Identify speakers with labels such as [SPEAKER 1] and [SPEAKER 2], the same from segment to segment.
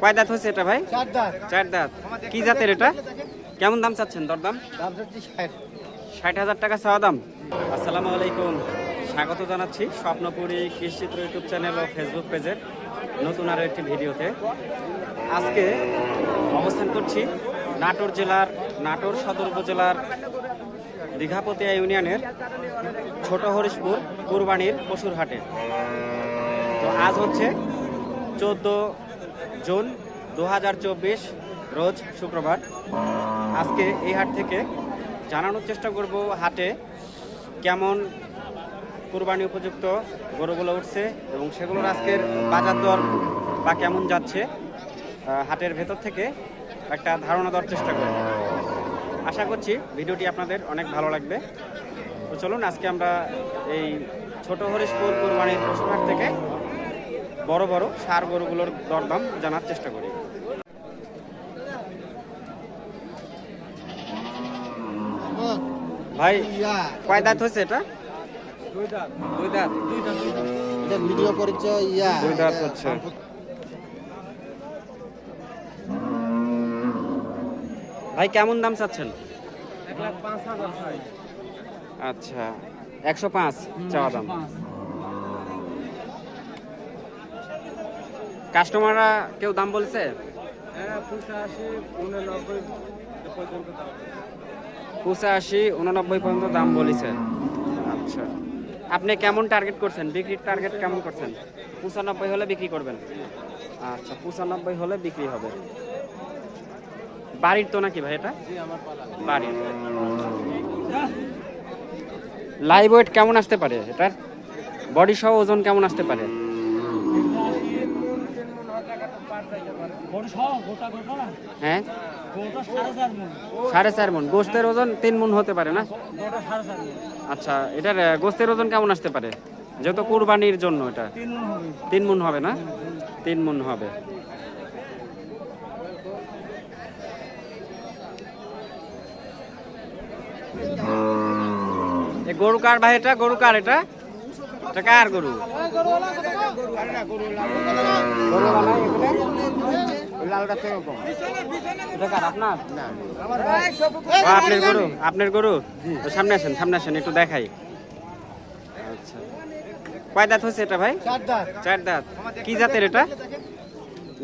[SPEAKER 1] কয় দাঁত হচ্ছে এটা ভাই?
[SPEAKER 2] চার দাঁত।
[SPEAKER 1] চার দাঁত। কি জাতের এটা? কেমন দাম চাচ্ছেন? দরদাম?
[SPEAKER 2] দাম ষাট।
[SPEAKER 1] ষাট হাজার টাকা চাওয়া দাম। আসসালামু আলাইকুম। স্বাগত জানাচ্ছি স্বপ্নপুরী কৃষিচিত্র ইউটিউব চ্যানেল ও ফেসবুক পেজের নতুন আরও একটি ভিডিওতে। আজকে অবস্থান করছি নাটোর জেলার নাটোর সদর উপজেলার দীঘাপতিয়া ইউনিয়নের ছোট হরিশপুর কুরবানির পশুর হাটে। তো আজ হচ্ছে চোদ্দ জুন দু হাজার চব্বিশ, রোজ শুক্রবার। আজকে এই হাট থেকে জানানোর চেষ্টা করব হাটে কেমন কুরবানি উপযুক্ত গরুগুলো উঠছে এবং সেগুলোর আজকের বাজার দর বা কেমন যাচ্ছে হাটের ভেতর থেকে একটা ধারণা দেওয়ার চেষ্টা করব। আশা করছি ভিডিওটি আপনাদের অনেক ভালো লাগবে। তো চলুন, আজকে আমরা এই ছোট হরিশপুর কুরবানির পশুরহাট থেকে বড় বড় সার গরুগুলোর দরদাম জানার চেষ্টা করি। ভাই কয় দাঁত হচ্ছে এটা? দুই দাঁত।
[SPEAKER 2] এটা ভিডিও ইয়া।
[SPEAKER 1] দুই দাঁত হচ্ছে। ভাই কেমন দাম চাচ্ছেন? আচ্ছা একশো পাঁচ চাওয়া দাম। কাস্টমাররা কেউ দাম বলছে? পঁচাশি উননব্বই পর্যন্ত দাম বলেছে। আচ্ছা। আপনি কেমন টার্গেট করছেন? বিক্রির টার্গেট কেমন করছেন? পঁচানব্বই হলে বিক্রি করবেন? আচ্ছা পঁচানব্বই হলে বিক্রি হবে। বাড়ির তো নাকি ভাই এটা? বাড়ির। লাইভ ওয়েট কেমন আসতে পারে এটার? বডি সহ ওজন কেমন আসতে পারে? হ্যাঁ? সাড়ে চার মন। গোস্তের ওজন তিন মন হতে পারে না? আচ্ছা এটার গোস্তের ওজন কেমন আসতে পারে? যেহেতু কুরবানির জন্য এটা। তিন মন হবে। না? তিন মন হবে। গরু কার ভাই এটা? গরু কার এটা? এটা কার গরু? গরুওয়ালা। এটা কার আপনার? ও, আপনার গরু আপনার গরু? তো সামনে আসেন সামনে আসেন একটু দেখাই। আচ্ছা। কয় দাঁত হচ্ছে এটা ভাই?
[SPEAKER 2] চার দাঁত।
[SPEAKER 1] চার দাঁত। কি জাতের এটা?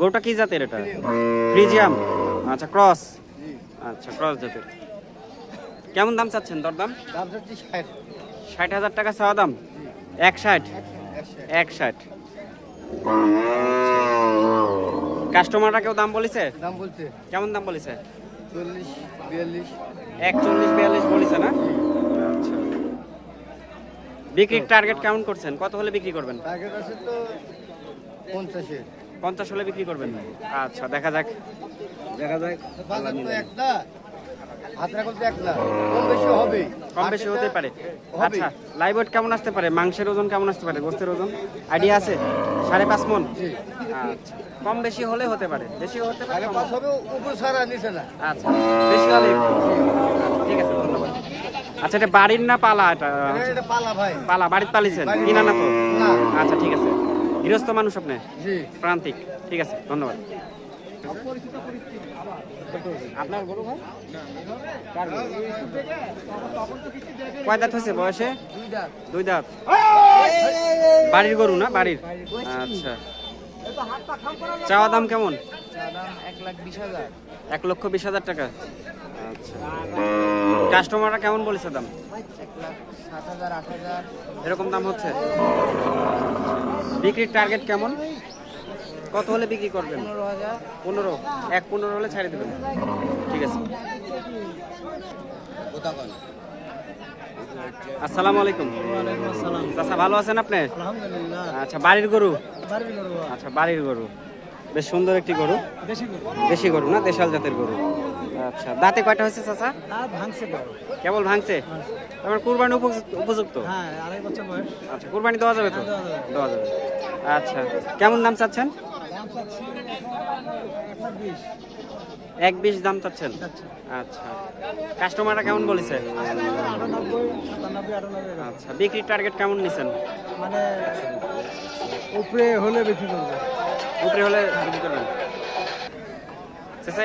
[SPEAKER 1] গরুটা কি জাতের এটা? ফ্রিজিয়াম। আচ্ছা ক্রস। আচ্ছা ক্রস জাতের। কেমন দাম চাচ্ছেন দরদাম?
[SPEAKER 2] দাম হচ্ছে ষাট।
[SPEAKER 1] ষাট হাজার টাকা চাওয়া দাম? এক ষাট এক ষাট কাস্টমাররা কেউ দাম বলেছে?
[SPEAKER 2] দাম বলছে।
[SPEAKER 1] কেমন দাম বলেছে?
[SPEAKER 2] চল্লিশ বিয়াল্লিশ।
[SPEAKER 1] একচল্লিশ বিয়াল্লিশ বলেছে না? আচ্ছা। বিক্রির টার্গেট কেমন করছেন? কত হলে বিক্রি করবেন?
[SPEAKER 2] টার্গেট আছে তো পঞ্চাশে।
[SPEAKER 1] পঞ্চাশ হলে বিক্রি করবেন? আচ্ছা দেখা যাক। দেখা যাক।
[SPEAKER 2] বাজার তো একটা হাত রাখল তো একটা কম বেশি হবে
[SPEAKER 1] কম বেশি হতে পারে। আচ্ছা লাইভ ওয়েট কেমন আসতে পারে? মাংসের ওজন কেমন আসতে পারে? গোস্তের ওজন? আইডিয়া আছে? সাড়ে পাঁচ মন? আচ্ছা কম বেশি হলে হতে পারে। বেশি হতে পারে
[SPEAKER 2] পাঁচ হবে উপর সারা নিচে না।
[SPEAKER 1] আচ্ছা বেশি হলে ঠিক আছে ধন্যবাদ। আচ্ছা এটা বাড়ির না পালা এটা?
[SPEAKER 2] এটা- এটা পালা ভাই।
[SPEAKER 1] পালা বাড়িতে পালিছেন কিনা না তো? আচ্ছা ঠিক আছে। গৃহস্থ মানুষ আপনি? প্রান্তিক। ঠিক আছে ধন্যবাদ। আপনার গরু ভাই? কয় দাঁত হয়েছে বয়সে?
[SPEAKER 2] দুই দাঁত।
[SPEAKER 1] বাড়ির গরু না? বাড়ির? আচ্ছা। চাওয়া দাম কেমন?
[SPEAKER 2] এক
[SPEAKER 1] লক্ষ বিশ হাজার টাকা। আচ্ছা। কাস্টমাররা কেমন বলেছে দাম? এরকম দাম হচ্ছে? বিক্রির টার্গেট কেমন? কত হলে বিক্রি করবেন?
[SPEAKER 2] পনেরো
[SPEAKER 1] এক পনেরো হলে ছাড়ে দেবেন। ঠিক আছে। আসসালামু আলাইকুম। চাচা ভালো আছেন আপনি? আচ্ছা বাড়ির গরু? আচ্ছা বাড়ির গরু। বেশ সুন্দর একটি গরু। দেশি গরু। না? দেশাল জাতের গরু। আচ্ছা দাঁতে কয়টা হয়েছে চাচা?
[SPEAKER 2] ভাঙছে
[SPEAKER 1] কেবল ভাঙছে? আমার কুরবানি উপযুক্ত-
[SPEAKER 2] হ্যাঁ আড়াই বছর বয়স।
[SPEAKER 1] আচ্ছা কুরবানি দেওয়া যাবে তো?
[SPEAKER 2] হ্যাঁ, দেওয়া যাবে।
[SPEAKER 1] আচ্ছা কেমন দাম চাচ্ছেন?
[SPEAKER 2] এক বিশ
[SPEAKER 1] দাম চাচ্ছেন?
[SPEAKER 2] চাচ্ছি
[SPEAKER 1] আচ্ছা। কাস্টমাররা কেমন বলেছে। আচ্ছা বিক্রির টার্গেট কেমন নিছেন?
[SPEAKER 2] মানে উপরে হলে বিক্রি করব।
[SPEAKER 1] উপরে হলে বিক্রি করবেন।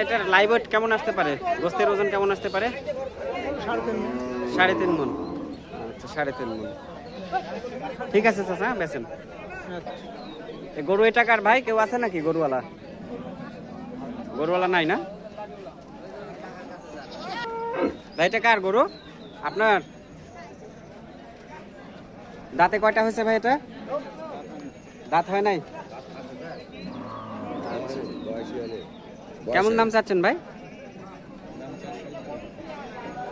[SPEAKER 1] এটার লাইভ ওয়েট কেমন আসতে পারে? গোস্তের ওজন কেমন আসতে পারে? সাড়ে তিন মন আচ্ছা সাড়ে তিন মন ঠিক আছে চাচা বেছেন এ গরু এটা কার ভাই? কেউ আছে নাকি গরুওয়ালা? গরুওয়ালা নাই না? ভাই, এটা কার গরু? আপনার? দাঁতে কয়টা হয়েছে ভাই এটা? দাঁত হয় নাই। কেমন দাম চাচ্ছেন ভাই?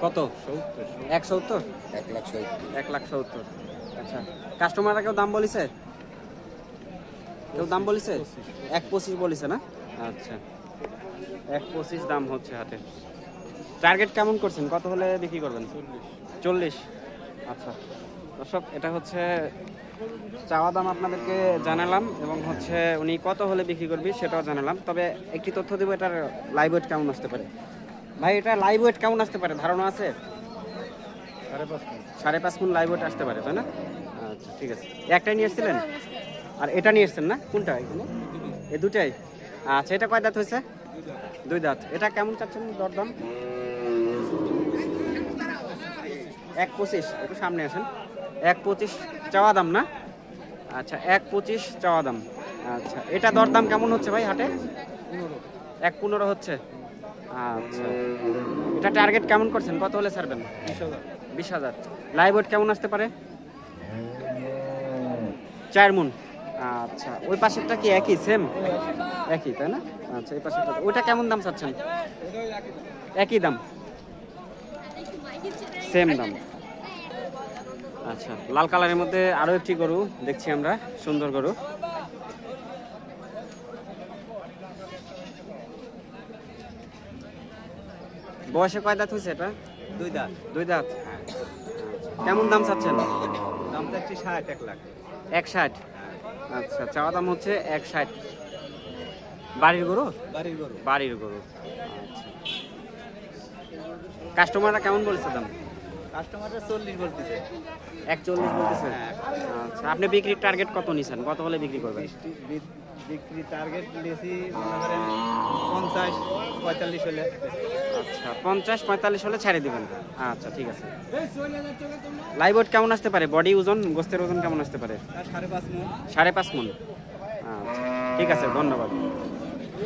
[SPEAKER 1] কত? এক সত্তর।
[SPEAKER 2] এক লাখ সত্তর।
[SPEAKER 1] আচ্ছা। কাস্টমাররা কেউ দাম বলিছে? কেউ দাম বলিছে? এক পঁচিশ বলিছে না? আচ্ছা। এক পঁচিশ দাম হচ্ছে হাটে। টার্গেট কেমন করছেন? কত হলে বিক্রি করবেন? চল্লিশ। আচ্ছা। দর্শক এটা হচ্ছে চাওয়া দাম আপনাদেরকে জানালাম এবং হচ্ছে উনি কত হলে বিক্রি করবি সেটাও জানালাম। তবে একটি তথ্য দেবো এটার লাইভ ওয়েট কেমন আসতে পারে? ভাই এটা লাইভ ওয়েট কেমন আসতে পারে? ধারণা আছে?
[SPEAKER 2] সাড়ে পাঁচ।
[SPEAKER 1] সাড়ে পাঁচ ফুট লাইভ ওয়েট আসতে পারে তাই না? আচ্ছা ঠিক আছে। একটাই নিয়ে এসেছিলেন? আর এটা নিয়ে এসেছেন না? কোনটা এই দুটাই? আচ্ছা এটা কয় দাঁত হয়েছে? দুই দাঁত। এটা কেমন চাচ্ছেন দরদাম? এক পঁচিশ। একটু সামনে আসেন। এক পঁচিশ চাওয়া দাম না? আচ্ছা এক পঁচিশ চাওয়া দাম। আচ্ছা এটা দরদাম কেমন হচ্ছে ভাই হাটে? এক পনেরো হচ্ছে? আচ্ছা। এটা টার্গেট কেমন করছেন? কত হলে ছাড়বেন? বিশ হাজার। লাইভ কেমন আসতে পারে? চার মুন। আচ্ছা ওই পাশেরটা কি একই সেম একই তাই না? আচ্ছা এই পাশেরটা ওইটা কেমন দাম চাচ্ছেন? একই দাম? সেম দাম। আচ্ছা লাল কালারের মধ্যে আরও একটি গরু দেখছি আমরা সুন্দর গরু। বয়সে কয় দাঁত হয়েছে এটা?
[SPEAKER 2] দুই দাঁত।
[SPEAKER 1] দুই দাঁত? কেমন দাম চাচ্ছেন?
[SPEAKER 2] দাম চাচ্ছি ষাট এক লাখ।
[SPEAKER 1] এক ষাট। আচ্ছা চাওয়া দাম হচ্ছে এক ষাট বাড়ির গরু?
[SPEAKER 2] বাড়ির গরু।
[SPEAKER 1] বাড়ির গরু আচ্ছা। কাস্টমাররা কেমন বলছে দাম?
[SPEAKER 2] কাস্টমাররা চল্লিশ বলতেছে।
[SPEAKER 1] একচল্লিশ বলতেছে? আচ্ছা আপনি বিক্রির টার্গেট কত নিছেন? কত হলে বিক্রি করবেন?
[SPEAKER 2] বিক্রি টার্গেট নিয়েছি মনে করেন পঞ্চাশ পঁয়তাল্লিশ হলে।
[SPEAKER 1] আচ্ছা পঞ্চাশ পঁয়তাল্লিশ হলে ছেড়ে দিবেন। আচ্ছা ঠিক আছে। লাইভ ওয়েট কেমন আসতে পারে? বডি ওজন গোস্তের ওজন কেমন আসতে পারে?
[SPEAKER 2] সাড়ে পাঁচ মন।
[SPEAKER 1] সাড়ে পাঁচ মন আচ্ছা ঠিক আছে ধন্যবাদ।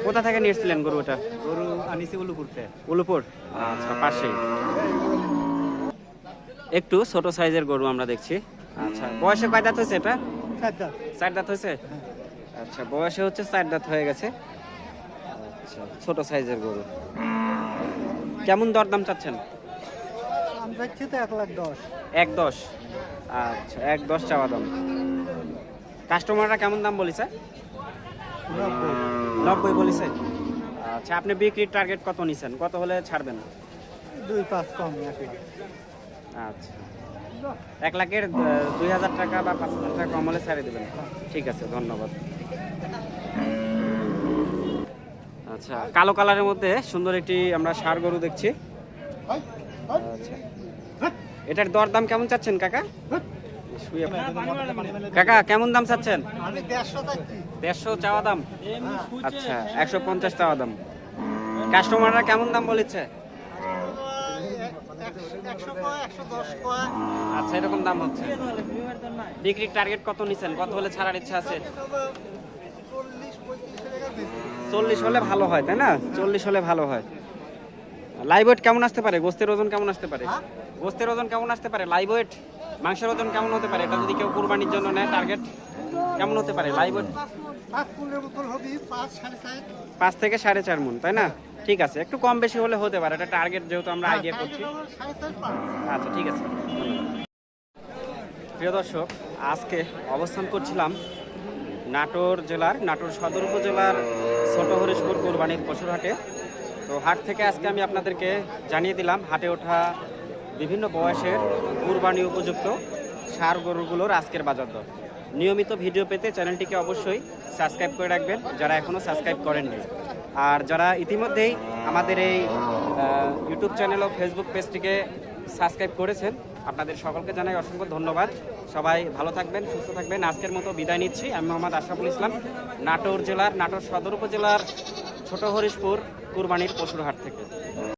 [SPEAKER 1] কোথা থেকে নিয়ে এসেছিলেন গরু ওটা
[SPEAKER 2] গরু আনিছি উলুপুরতে
[SPEAKER 1] উলুপুর? আচ্ছা পাশেই একটু ছোট সাইজের গরু আমরা দেখছি। আচ্ছা বয়সে কয় দাঁত হয়েছে এটা? চার দাঁত হয়েছে? আচ্ছা বয়সে হচ্ছে চার দাঁত হয়ে গেছে। আচ্ছা ছোট সাইজের গরু। কেমন দরদাম চাচ্ছেন?
[SPEAKER 2] এক দশ।
[SPEAKER 1] আচ্ছা এক দশ চাওয়া দাম। কাস্টমাররা কেমন দাম বলেছে? নব্বই। বলেছে। আচ্ছা আপনি বিক্রির টার্গেট কত নিছেন? কত হলে ছাড়বেন?
[SPEAKER 2] দুই পাঁচ কম
[SPEAKER 1] আচ্ছা। এক লাখের দুই হাজার টাকা বা পাঁচ হাজার টাকা কম হলে ছাড়ে দেবেন। ঠিক আছে ধন্যবাদ। আচ্ছা কালো কালারের মধ্যে সুন্দর একটি আমরা সার গরু দেখছি। আচ্ছা। এটার দরদাম কেমন চাচ্ছেন, কাকা? কাকা, কেমন দাম চাচ্ছেন?
[SPEAKER 2] দেড়শো
[SPEAKER 1] চাওয়া দাম? আচ্ছা একশো পঞ্চাশ চাওয়া দাম। কাস্টমাররা কেমন দাম বলেছে? আচ্ছা এরকম দাম হচ্ছে। বিক্রির টার্গেট কত নিছেন? কত হলে ছাড়ার ইচ্ছা আছে
[SPEAKER 2] চল্লিশ পঁয়ত্রিশ টাকা বেশি
[SPEAKER 1] চল্লিশ হলে ভালো হয় তাই না? চল্লিশ হলে ভালো হয়। লাইভ ওয়েট কেমন আসতে পারে? গোস্তের ওজন কেমন আসতে পারে?
[SPEAKER 2] হ্যাঁ?
[SPEAKER 1] গোস্তের ওজন কেমন আসতে পারে? লাইভ ওয়েট মাংসের ওজন কেমন হতে পারে? এটা যদি কেউ কুরবানির জন্য নেয় টার্গেট কেমন হতে পারে? লাইভ ওয়েট
[SPEAKER 2] পাঁচ
[SPEAKER 1] থেকে সাড়ে চার মন তাই না? ঠিক আছে একটু কম বেশি হলে হতে পারে। এটা টার্গেট যেহেতু আমরা আইডিয়া করছি। আচ্ছা ঠিক আছে। প্রিয় দর্শক আজকে অবস্থান করছিলাম নাটোর জেলার নাটোর সদর উপজেলার ছোট হরিশপুর কোরবানির পশুর হাটে। তো হাট থেকে আজকে আমি আপনাদেরকে জানিয়ে দিলাম, হাটে ওঠা বিভিন্ন বয়সের কুরবানি উপযুক্ত সার গরুগুলোর আজকের বাজার দর। নিয়মিত ভিডিও পেতে চ্যানেলটিকে অবশ্যই সাবস্ক্রাইব করে রাখবেন, যারা এখনও সাবস্ক্রাইব করেননি। আর যারা ইতিমধ্যেই আমাদের এই ইউটিউব চ্যানেল ও ফেসবুক পেজটিকে সাবস্ক্রাইব করেছেন। আপনাদের সকলকে জানাই অসংখ্য ধন্যবাদ। সবাই ভালো থাকবেন, সুস্থ থাকবেন। আজকের মতো বিদায় নিচ্ছি। আমি মোহাম্মদ আশরাফুল ইসলাম, নাটোর জেলার, নাটোর সদর উপজেলার ছোট হরিশপুর কুরবানির পশুরহাট থেকে।